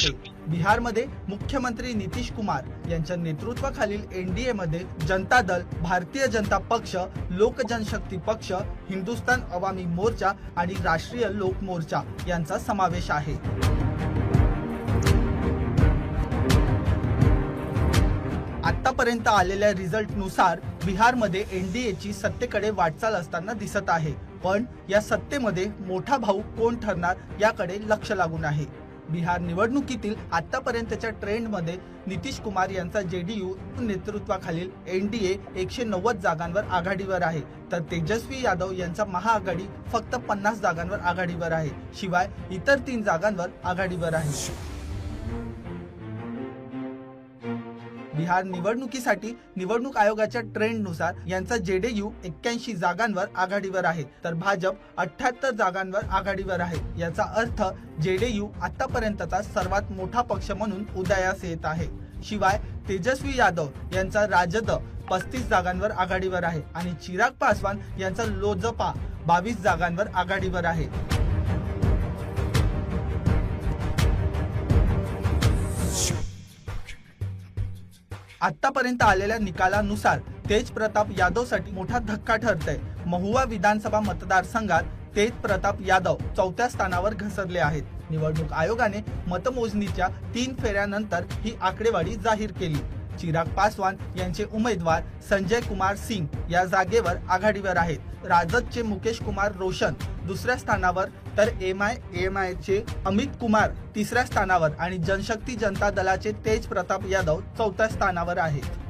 बिहारमध्ये मुख्यमंत्री नितीश कुमार यांच्या नेतृत्वाखालील एनडीए मध्ये जनता दल भारतीय जनता पक्ष लोक जनशक्ती पक्ष हिंदुस्तान अवामी मोर्चा आणि राष्ट्रीय लोक मोर्चा यांचा समावेश आहे. आतापर्यंत आलेल्या रिझल्टनुसार बिहारमध्ये एनडीएची सत्तेकडे वाटचाल असताना दिसत आहे. पण या सत्तेमध्ये मोठा भाऊ कोण ठरणार याकडे लक्ष लागून आहे. बिहार निवडणुकीतील आतापर्यंतच्या ट्रेंडमध्ये नितीश कुमार यांचा जेडीयू नेतृत्वाखालील एनडीए एकशे नव्वद जागांवर आघाडीवर आहे. तर तेजस्वी यादव यांचा महाआघाडी फक्त पन्नास जागांवर आघाडीवर आहे. शिवाय इतर तीन जागांवर आघाडीवर आहे. बिहार निवडणुकीसाठी निवडणूक आयोगाच्या ट्रेंडनुसार यांचा जेडीयू एक्क्याऐंशी जागांवर आघाडीवर आहे. तर भाजप अठ्याहत्तर जागांवर आघाडीवर आहे. याचा अर्थ जेडीयू आतापर्यंतचा सर्वात मोठा पक्ष म्हणून उदयास येत आहे. शिवाय तेजस्वी यादव यांचा राजद पस्तीस जागांवर आघाडीवर आहे आणि चिराग पासवान यांचा लोजपा बावीस जागांवर आघाडीवर आहे. आतापर्यंत आलेल्या निकालानुसार तेज प्रताप यादवसाठी मोठा धक्का ठरतय. महुवा विधानसभा मतदारसंघात तेज प्रताप यादव चौथ्या स्थानावर घसरले आहेत. निवडणूक आयोगाने मतमोजणीच्या तीन फेऱ्यानंतर ही आकडेवारी जाहीर केली. चिराग पासवान यांचे उमेदवार संजय कुमार सिंग या जागेवर आघाडीवर आहेत. राजदचे मुकेश कुमार रोशन दुसऱ्या स्थानावर तर एम आय एम आय चे अमित कुमार तिसऱ्या स्थानावर आणि जनशक्ती जनता दलाचे तेज प्रताप यादव चौथ्या स्थानावर आहेत.